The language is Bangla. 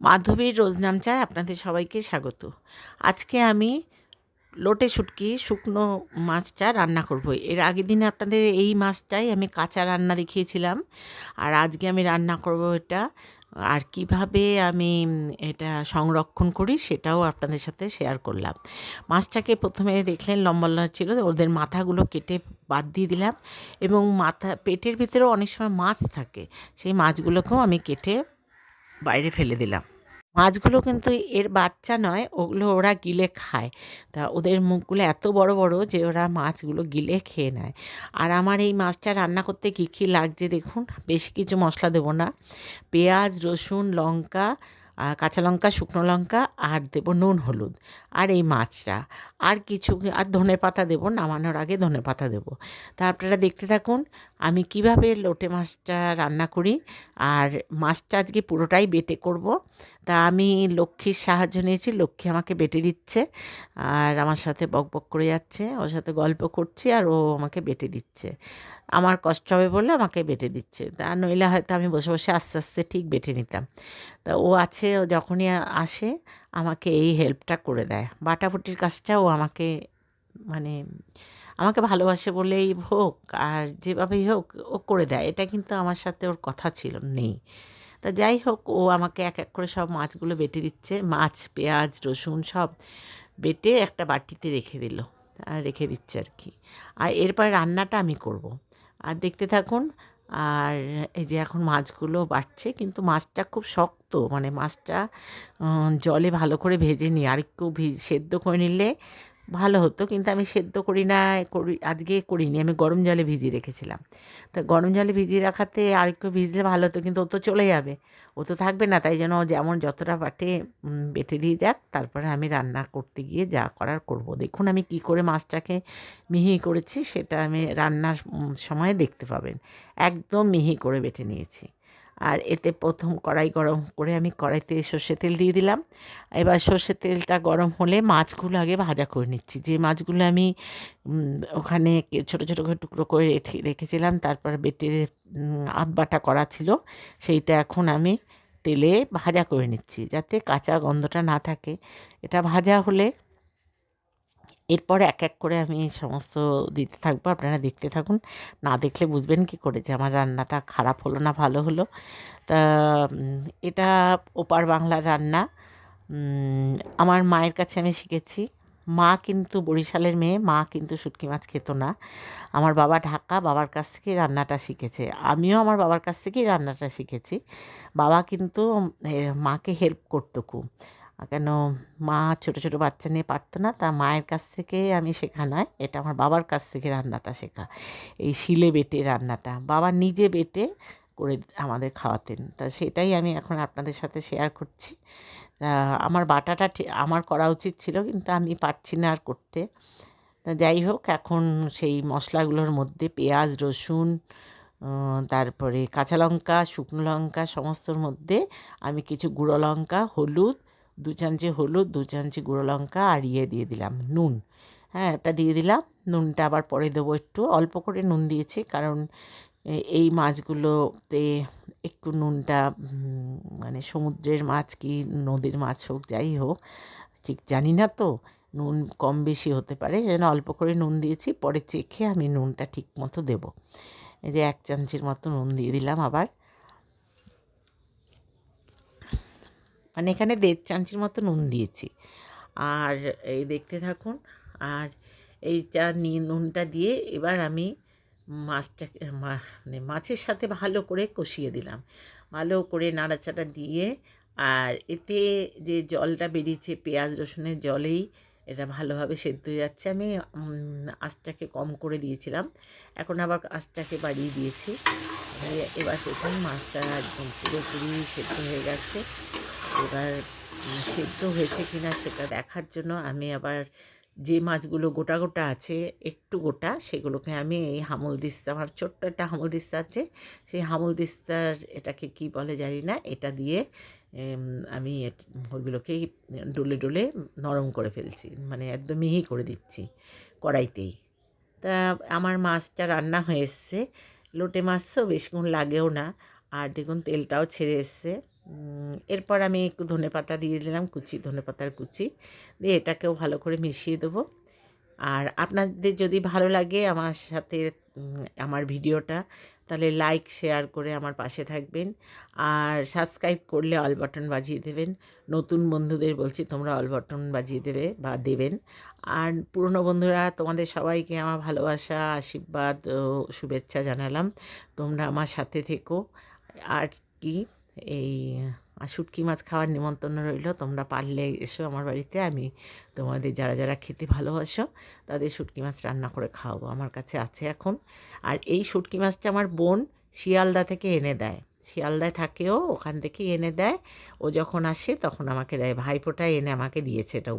মাধবীর রোজনাম চায় আপনাদের সবাইকে স্বাগত। আজকে আমি লোটে শুটকি শুকনো মাছটা রান্না করব। এর আগের দিনে আপনাদের এই মাছটাই আমি কাঁচা রান্না দেখিয়েছিলাম। আর আজকে আমি রান্না করব এটা আর কীভাবে আমি এটা সংরক্ষণ করি সেটাও আপনাদের সাথে শেয়ার করলাম। মাছটাকে প্রথমে দেখলেন লম্বা লম্বা ছিল, ওদের মাথাগুলো কেটে বাদ দিয়ে দিলাম এবং মাথা, পেটের ভিতরেও অনেক সময় মাছ থাকে। সেই মাছগুলোকেও আমি কেটে বাইরে ফেলে দিলাম। মাছগুলো কিন্তু এর বাচ্চা নয়, ওগুলো ওরা গিলে খায়। তা ওদের মুখগুলো এত বড় বড় যে ওরা মাছগুলো গিলে খেয়ে নেয়। আর আমার এই মাছটা রান্না করতে কী কী লাগছে দেখুন। বেশি কিছু মশলা দেবো না। পেঁয়াজ, রসুন, লঙ্কা কাঁচা লঙ্কা, শুকনো লঙ্কা, আর দেবো নুন, হলুদ, আর এই মাছটা, আর কিছু আর ধনে পাতা দেবো, নামানোর আগে ধনে পাতা দেবো। তা আপনারা দেখতে থাকুন, আমি কীভাবে লোটে মাছটা রান্না করি, আর মাছটা আজকে পুরোটাই বেটে করব। তা আমি লক্ষ্মীর সাহায্য নিয়েছি, লক্ষ্মী আমাকে বেটে দিচ্ছে, আর আমার সাথে বক বক করে যাচ্ছে, ওর সাথে গল্প করছি, আর ও আমাকে বেটে দিচ্ছে। আমার কষ্ট হবে বলে আমাকে বেটে দিচ্ছে। তা নইলে হয়তো আমি বসে বসে আস্তে আস্তে ঠিক বেটে নিতাম। তা ও আছে, ও যখনই আসে, আমাকে এই হেল্পটা করে দেয়। বাটাবুটির কাজটা ও আমাকে মানে আমাকে ভালোবাসে বলেই হোক আর যেভাবেই হোক, ও করে দেয়। এটা কিন্তু আমার সাথে ওর কথা ছিল, নেই। তা যাই হোক, ও আমাকে এক এক করে সব মাছগুলো বেটে দিচ্ছে। মাছ, পেঁয়াজ, রসুন সব বেটে একটা বাটিতে রেখে দিল। আর রেখে দিচ্ছে আর কি। আর এরপরে রান্নাটা আমি করব। আর দেখতে থাকুন। আর এই যে এখন মাছগুলো বাড়ছে, কিন্তু মাছটা খুব শক্ত মানে মাছটা জলে ভালো করে ভেজে নিই আর একটু সেদ্ধ করে নিলে ভালো হতো। কিন্তু আমি সেদ্ধ করি না, করি, আজকে করিনি। আমি গরম জলে ভিজিয়ে রেখেছিলাম। তা গরম জলে ভিজিয়ে রাখাতে আর একটু ভিজলে ভালো হতো, কিন্তু ও তো চলে যাবে। ও তো থাকবে না, তাই জন্য যেমন যতটা বাটে বেটে দিয়ে যাক। তারপরে আমি রান্না করতে গিয়ে যা করার করব। দেখুন আমি কি করে মাছটাকে মিহি করেছি, সেটা আমি রান্নার সময় দেখতে পাবেন। একদম মিহি করে বেটে নিয়েছি। আর এতে প্রথম কড়াই গরম করে আমি কড়াইতে সর্ষে তেল দিয়ে দিলাম। এবার সর্ষের তেলটা গরম হলে মাছগুলো আগে ভাজা করে নিচ্ছি। যে মাছগুলো আমি ওখানে ছোট ছোট করে টুকরো করে রেখে- রেখেছিলাম, তারপর বেটে আধ বাটা করা ছিল, সেইটা এখন আমি তেলে ভাজা করে নিচ্ছি, যাতে কাঁচা গন্ধটা না থাকে। এটা ভাজা হলে এরপর এক এক করে আমি সমস্ত দিতে থাকব, আপনারা দেখতে থাকুন। না দেখলে বুঝবেন কি করে যে আমার রান্নাটা খারাপ হলো না ভালো হলো। তা এটা ওপার বাংলার রান্না। আমার মায়ের কাছে আমি শিখেছি, মা কিন্তু বরিশালের মেয়ে, মা কিন্তু শুটকি মাছ খেত না। আমার বাবা ঢাকা বাবার কাছ থেকেই রান্নাটা শিখেছে। আমিও আমার বাবার কাছ থেকেই রান্নাটা শিখেছি। বাবা কিন্তু মাকে হেল্প করতো খুব। কেন মা ছোট ছোট বাচ্চা নিয়ে পারতো না? তা মায়ের কাছ থেকে আমি শেখা নয়, এটা আমার বাবার কাছ থেকে রান্নাটা শেখা। এই শিলে বেটে রান্নাটা, বাবা নিজে বেটে করে আমাদের খাওয়াতেন। তা সেটাই আমি এখন আপনাদের সাথে শেয়ার করছি। আমার বাটাটা আমার করা উচিত ছিল, কিন্তু আমি পারছি না আর করতে। যাই হোক, এখন সেই মশলাগুলোর মধ্যে পেঁয়াজ, রসুন তারপরে কাঁচা লঙ্কা, শুকনো লঙ্কা, সমস্তর মধ্যে আমি কিছু গুঁড়ো লঙ্কা, হলুদ দু চামচি হলুদ, দু চামচি গুঁড়ো লঙ্কা আর ইয়ে দিয়ে দিলাম, নুন। হ্যাঁ এটা দিয়ে দিলাম, নুনটা আবার পরে দেবো একটু। অল্প করে নুন দিয়েছি কারণ এই মাছগুলোতে একটু নুনটা মানে সমুদ্রের মাছ কি নদীর মাছ হোক, যাই হোক, ঠিক জানি না তো, নুন কম বেশি হতে পারে যেন অল্প করে নুন দিয়েছি। পরে চেখে আমি নুনটা ঠিক মতো দেবো। এই যে এক চামচের মতো নুন দিয়ে দিলাম আবার। মানে এখানে দেড় চামচের মতো নুন দিয়েছি। আর এই দেখতে থাকুন, আর এইটা নিয়ে নুনটা দিয়ে এবার আমি মাছটাকে মানে মাছের সাথে ভালো করে কষিয়ে দিলাম। ভালো করে নাড়াচাড়া দিয়ে, আর এতে যে জলটা বেরিয়েছে, পেঁয়াজ রসুনের জলেই এটা ভালোভাবে সেদ্ধ হয়ে যাচ্ছে। আমি আঁচটাকে কম করে দিয়েছিলাম। এখন আবার আঁচটাকে বাড়িয়ে দিয়েছি। এবার দেখুন মাছটা একদম পুরোপুরি সেদ্ধ হয়ে গেছে। এবার, সেদ্ধ হয়েছে কিনা সেটা দেখার জন্য আমি আবার যে মাছগুলো গোটা গোটা আছে, একটু গোটা, সেগুলোকে আমি এই হামল দিস্তা, আমার ছোট্ট একটা হামল দিস্তা আছে, সেই হামল দিস্তার এটাকে কি বলে জানি না, এটা দিয়ে আমি ওইগুলোকেই ডলে ডলে নরম করে ফেলছি মানে একদম মিহি করে দিচ্ছি কড়াইতেই। তা আমার মাছটা রান্না হয়ে এসছে, লোটে মাছ তো বেশিক্ষণ লাগেও না, আর দেখুন তেলটাও ছেড়ে এসছে। এরপর আমি একটু ধনে পাতা দিয়ে দিলাম, কুচি, ধনে পাতার কুচি। দিয়ে এটাকেও ভালো করে মিশিয়ে দেবো। আর আপনাদের যদি ভালো লাগে আমার সাথে আমার ভিডিওটা, তাহলে লাইক, শেয়ার করে আমার পাশে থাকবেন। আর সাবস্ক্রাইব করলে অল বাটন বাজিয়ে দেবেন। নতুন বন্ধুদের বলছি তোমরা অল বাটন বাজিয়ে দেবে বা দেবেন। আর পুরনো বন্ধুরা, তোমাদের সবাইকে আমার ভালোবাসা, আশীর্বাদ ও শুভেচ্ছা জানালাম। তোমরা আমার সাথে থেকো। আর কি? এই শুটকি মাছ খাওয়ার নিমন্ত্রণ রইল। তোমরা পারলে এসো আমার বাড়িতে। আমি তোমাদের যারা যারা খেতে ভালোবাসো, তাদের শুটকি মাছ রান্না করে খাওয়াবো। আমার কাছে আছে এখন। আর এই শুটকি মাছটা আমার বোন শিয়ালদা থেকে এনে দেয়। শিয়ালদায় থাকেও, ওখান থেকে এনে দেয়। ও যখন আসে, তখন আমাকে দেয়। ভাইফোঁটা এনে আমাকে দিয়েছে এটা